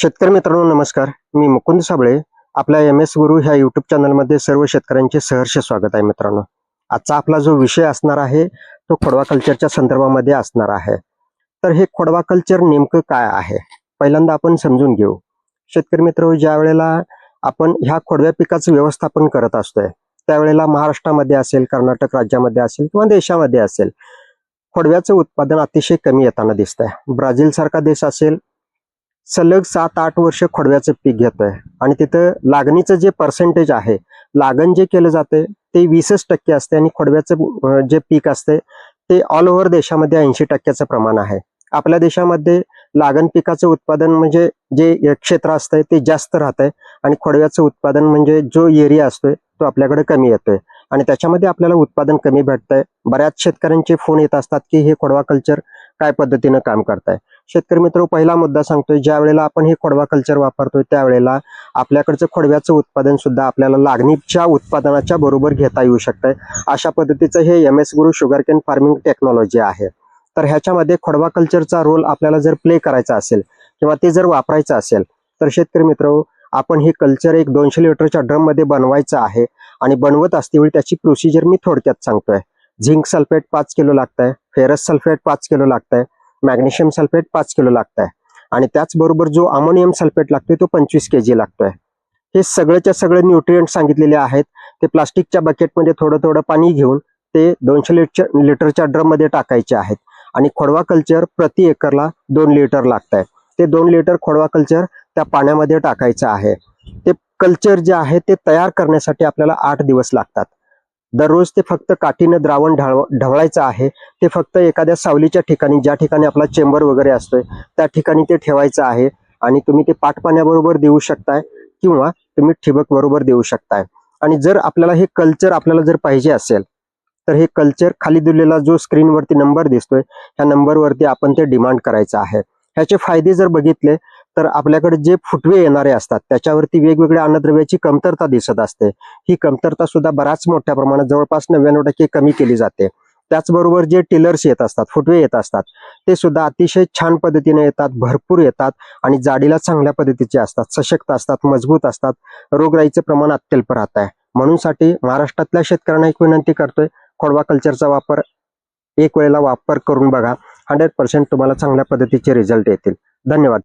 शेतकरी मित्रांनो नमस्कार. मी मुकुंद साबळे. आपल्या एम एस गुरु ह्या युट्यूब चॅनलमध्ये सर्व शेतकऱ्यांचे सहर्ष स्वागत आहे मित्रांनो. आजचा आपला जो विषय असणार आहे तो खोडवा कल्चरच्या संदर्भामध्ये असणार आहे. तर हे खोडवा कल्चर नेमकं काय आहे? पहिल्यांदा आपण समजून घेऊ. शेतकरी मित्र ज्या वेळेला आपण ह्या खोडव्या पिकाचं व्यवस्थापन करत असतोय त्यावेळेला महाराष्ट्रामध्ये असेल कर्नाटक राज्यामध्ये असेल किंवा देशामध्ये असेल खोडव्याचं उत्पादन अतिशय कमी येताना दिसतंय. ब्राझील सारखा देश असेल सलग सात आठ वर्ष खोडव्याचं पीक घेतोय. आणि तिथं लागणीचं जे पर्सेंटेज आहे लागण जे केलं जाते ते वीसच टक्के असते आणि खोडव्याचं जे पीक असते ते ऑल ओव्हर देशामध्ये ऐंशी टक्क्याचं प्रमाण आहे. आपल्या देशामध्ये लागण पिकाचं उत्पादन म्हणजे जे क्षेत्र असतंय ते जास्त राहत आहे आणि खोडव्याचं उत्पादन म्हणजे जो एरिया असतोय तो आपल्याकडे कमी येतोय. आणि त्याच्यामध्ये आपल्याला उत्पादन कमी भेटतंय. बऱ्याच शेतकऱ्यांचे फोन येत असतात की हे खोडवा कल्चर काय पद्धतीनं काम करताय? शेतकरी मित्र पहिला मुद्दा सांगतोय ज्या वेळेला आपण हे खोडवा कल्चर वापरतोय त्यावेळेला आपल्याकडचं खोडव्याचं उत्पादन सुद्धा आपल्याला लागणीच्या उत्पादनाच्या बरोबर घेता येऊ शकतंय. अशा पद्धतीचं हे M S Guru sugar cane farming technology आहे. तर ह्याच्यामध्ये खोडवा कल्चरचा रोल आपल्याला जर प्ले करायचा असेल किंवा ते जर वापरायचं असेल तर शेतकरी मित्र आपण हे कल्चर एक दोनशे लिटरच्या ड्रममध्ये बनवायचं आहे आणि बनवत असतेवेळी त्याची प्रोसिजर मी थोडक्यात सांगतोय. झिंक सल्फेट पाच किलो लागतंय फेरस सल्फेट पाच किलो लागतंय मॅग्नेशियम सल्फेट पाच किलो लागतंय. आणि त्याचबरोबर जो अमोनियम सल्फेट लागतोय तो पंचवीस के जी लागतोय. हे सगळ्याच्या सगळे न्यूट्रियंट सांगितलेले आहेत. ते प्लास्टिकच्या बकेटमध्ये थोडं थोडं पाणी घेऊन ते दोनशे लिटर लिटरच्या ड्रममध्ये टाकायचे आहेत. आणि खोडवा कल्चर प्रति एकरला दोन लिटर लागतंय. ते दोन लिटर खोडवा कल्चर त्या पाण्यामध्ये टाकायचं आहे. ते कल्चर जे आहे ते तयार करण्यासाठी आपल्याला आठ दिवस लागतात. दररोज ते फक्त काठीनं द्रावण ढाळ ढवळायचं आहे. ते फक्त एखाद्या सावलीच्या ठिकाणी ज्या ठिकाणी आपला चेंबर वगैरे असतोय त्या ठिकाणी ते ठेवायचं आहे आणि तुम्ही ते पाटपाण्याबरोबर देऊ शकताय किंवा तुम्ही ठिबक बरोबर देऊ शकताय. आणि जर आपल्याला हे कल्चर आपल्याला जर पाहिजे असेल तर हे कल्चर खाली दिलेला जो स्क्रीनवरती नंबर दिसतोय ह्या नंबरवरती आपण ते डिमांड करायचं आहे. ह्याचे फायदे जर बघितले तर आपल्याकडे जे फुटवे येणारे असतात त्याच्यावरती वेगवेगळ्या अन्नद्रव्याची कमतरता दिसत असते. ही कमतरता सुद्धा बऱ्याच मोठ्या प्रमाणात जवळपास नव्याण्णव टक्के कमी केली जाते. त्याचबरोबर जे टिलर्स येत असतात फुटवे येत असतात ते सुद्धा अतिशय छान पद्धतीने येतात भरपूर येतात आणि जाडीला चांगल्या पद्धतीचे असतात सशक्त असतात मजबूत असतात. रोगराईचं प्रमाण अत्यल्प राहत आहे. म्हणूनसाठी महाराष्ट्रातल्या शेतकऱ्यांना एक विनंती करतोय खोडवा कल्चरचा वापर एक वेळेला वापर करून बघा. हंड्रेड पर्सेंट तुम्हाला चांगल्या पद्धतीचे रिझल्ट येतील. धन्यवाद.